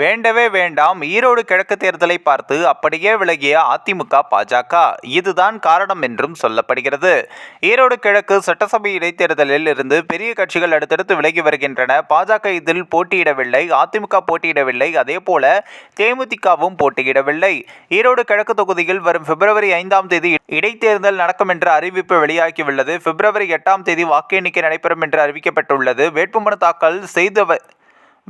வேண்டவே வேண்டாம் ஈரோடு கிழக்கு தேர்தலை பார்த்து அப்படியே விலகிய அதிமுக பாஜக. இதுதான் காரணம் என்றும் சொல்லப்படுகிறது. ஈரோடு கிழக்கு சட்டசபை இடைத்தேர்தலில் இருந்து பெரிய கட்சிகள் அடுத்தடுத்து விலகி வருகின்றன. பாஜக இதில் போட்டியிடவில்லை அதிமுக போட்டியிடவில்லை. அதே போல தேமுதிகவும் போட்டியிடவில்லை. ஈரோடு கிழக்கு தொகுதியில் வரும் பிப்ரவரி ஐந்தாம் தேதி இடைத்தேர்தல் நடக்கும் என்ற அறிவிப்பு வெளியாகியுள்ளது. பிப்ரவரி எட்டாம் தேதி வாக்கு எண்ணிக்கை நடைபெறும் என்று அறிவிக்கப்பட்டுள்ளது. வேட்புமனு தாக்கல் செய்தவர்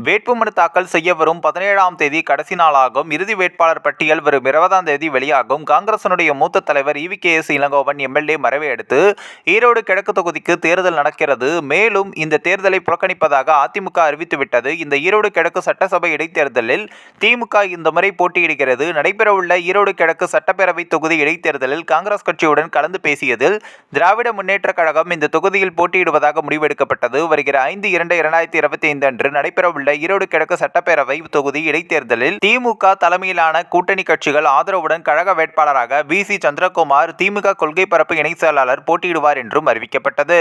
வேட்புமனு தாக்கல் செய்ய வரும் பதினேழாம் தேதி கடைசி நாளாகும். இறுதி வேட்பாளர் பட்டியல் வரும் இருபதாம் தேதி வெளியாகும். காங்கிரசனுடைய மூத்த தலைவர் E V K S Elangovan MLA மறைவை அடுத்து ஈரோடு கிழக்கு தொகுதிக்கு தேர்தல் நடக்கிறது. மேலும் இந்த தேர்தலை புறக்கணிப்பதாக அதிமுக அறிவித்துவிட்டது. இந்த ஈரோடு கிழக்கு சட்டசபை இடைத்தேர்தலில் திமுக இந்த முறை போட்டியிடுகிறது. நடைபெறவுள்ள ஈரோடு கிழக்கு சட்டப்பேரவை தொகுதி இடைத்தேர்தலில் காங்கிரஸ் கட்சியுடன் கலந்து பேசியதில் திராவிட முன்னேற்றக் கழகம் இந்த தொகுதியில் போட்டியிடுவதாக முடிவெடுக்கப்பட்டது. வருகிற ஐந்து இரண்டு இரண்டாயிரத்தி இருபத்தி ஐந்து அன்று நடைபெறவுள்ள ஈரோடு கிழக்கு சட்டப்பேரவை தொகுதி இடைத்தேர்தலில் திமுக தலைமையிலான கூட்டணி கட்சிகள் ஆதரவுடன் கழக வேட்பாளராக வி சி சந்திரகுமார் திமுக கொள்கை பரப்பு இணை செயலாளர் போட்டியிடுவார் என்றும் அறிவிக்கப்பட்டது.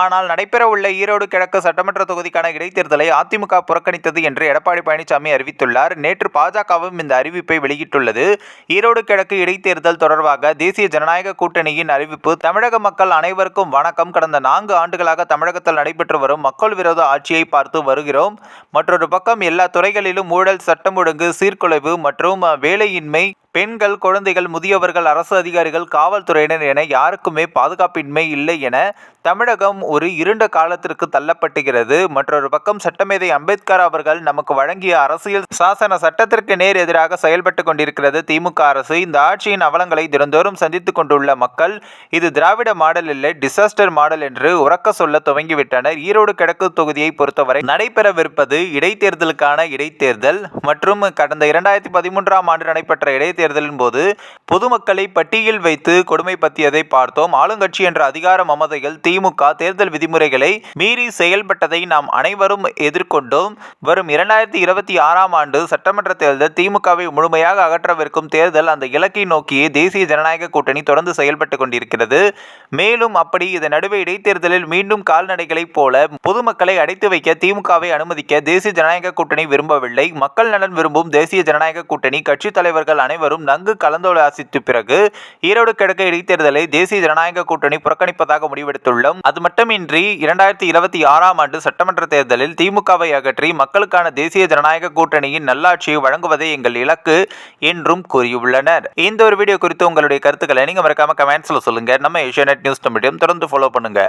ஆனால் நடைபெறவுள்ள ஈரோடு கிழக்கு சட்டமன்ற தொகுதிக்கான இடைத்தேர்தலை அதிமுக புறக்கணித்தது என்று எடப்பாடி பழனிசாமி அறிவித்துள்ளார். நேற்று பாஜகவும் இந்த அறிவிப்பை வெளியிட்டுள்ளது. ஈரோடு கிழக்கு இடைத்தேர்தல் தொடர்பாக தேசிய ஜனநாயக கூட்டணியின் அறிவிப்பு தமிழக மக்கள் அனைவருக்கும் வணக்கம். கடந்த நான்கு ஆண்டுகளாக தமிழகத்தில் நடைபெற்று வரும் மக்கள் விரோத ஆட்சியை பார்த்து வருகிறோம். மற்றொரு பக்கம் எல்லா துறைகளிலும் ஊழல் சட்டம் ஒழுங்கு சீர்குலைவு மற்றும் வேலையின்மை பெண்கள் குழந்தைகள் முதியவர்கள் அரசு அதிகாரிகள் காவல்துறையினர் என யாருக்குமே பாதுகாப்பின்மை இல்லை என தமிழகம் ஒரு இருண்ட காலத்திற்கு தள்ளப்பட்டுகிறது. மற்றொரு பக்கம் சட்டமேதை அம்பேத்கர் அவர்கள் நமக்கு வழங்கிய அரசியல் சாசன சட்டத்திற்கு நேர் எதிராக செயல்பட்டு கொண்டிருக்கிறது திமுக அரசு. இந்த ஆட்சியின் அவலங்களை தினந்தோறும் சந்தித்துக் கொண்டுள்ள மக்கள் இது திராவிட மாடல் இல்லை டிசாஸ்டர் மாடல் என்று உறக்க சொல்ல துவங்கிவிட்டனர். ஈரோடு கிழக்கு தொகுதியை பொறுத்தவரை நடைபெறவிருப்பது இடைத்தேர்தலுக்கான இடைத்தேர்தல் மற்றும் கடந்த இரண்டாயிரத்தி பதிமூன்றாம் ஆண்டு நடைபெற்ற இடைத்தேர்தல் தேர்தலின் போது பொதுமக்களை பட்டியல் வைத்து கொடுமை கொடுமைப்படுத்தியதை பார்த்தோம். ஆளுங்கட்சி என்ற அதிகார மமதைகள் திமுக தேர்தல் விதிமுறைகளை மீறி செயல்பட்டதை நாம் அனைவரும் எதிர்கொண்டோம். வரும் இரண்டாயிரத்தி இருபத்தி ஆறாம் ஆண்டு சட்டமன்ற தேர்தல் திமுகவை முழுமையாக அகற்றவிருக்கும் தேர்தல் அந்த இலக்கை நோக்கியே தேசிய ஜனநாயக கூட்டணி தொடர்ந்து செயல்பட்டு கொண்டிருக்கிறது. மேலும் அப்படி இதன் நடுவே இடைத்தேர்தலில் மீண்டும் கால்நடைகளைப் போல பொதுமக்களை அடைத்து வைக்க திமுகவை அனுமதிக்க தேசிய ஜனநாயக கூட்டணி விரும்பவில்லை. மக்கள் நலன் விரும்பும் தேசிய ஜனநாயக கூட்டணி கட்சித் தலைவர்கள் அனைவரும் இருவரும் நன்கு கலந்தாலோசித்த பிறகு ஈரோடு கிழக்கு இடைத்தேர்தலை தேசிய ஜனநாயக கூட்டணி புறக்கணிப்பதாக முடிவெடுத்துள்ளோம். அது மட்டுமின்றி இரண்டாயிரத்தி இருபத்தி ஆறாம் ஆண்டு சட்டமன்ற தேர்தலில் திமுகவை அகற்றி மக்களுக்கான தேசிய ஜனநாயக கூட்டணியின் நல்லாட்சியை வழங்குவதே எங்கள் இலக்கு என்றும் கூறியுள்ளனர். இந்த ஒரு வீடியோ குறித்து உங்களுடைய கருத்துக்களை நீங்க மறக்காம கமெண்ட்ஸ்ல சொல்லுங்க. நம்ம ஏஷியா நியூஸ் தமிழையும் தொடர்ந்து ஃபாலோ பண்ணுங்க.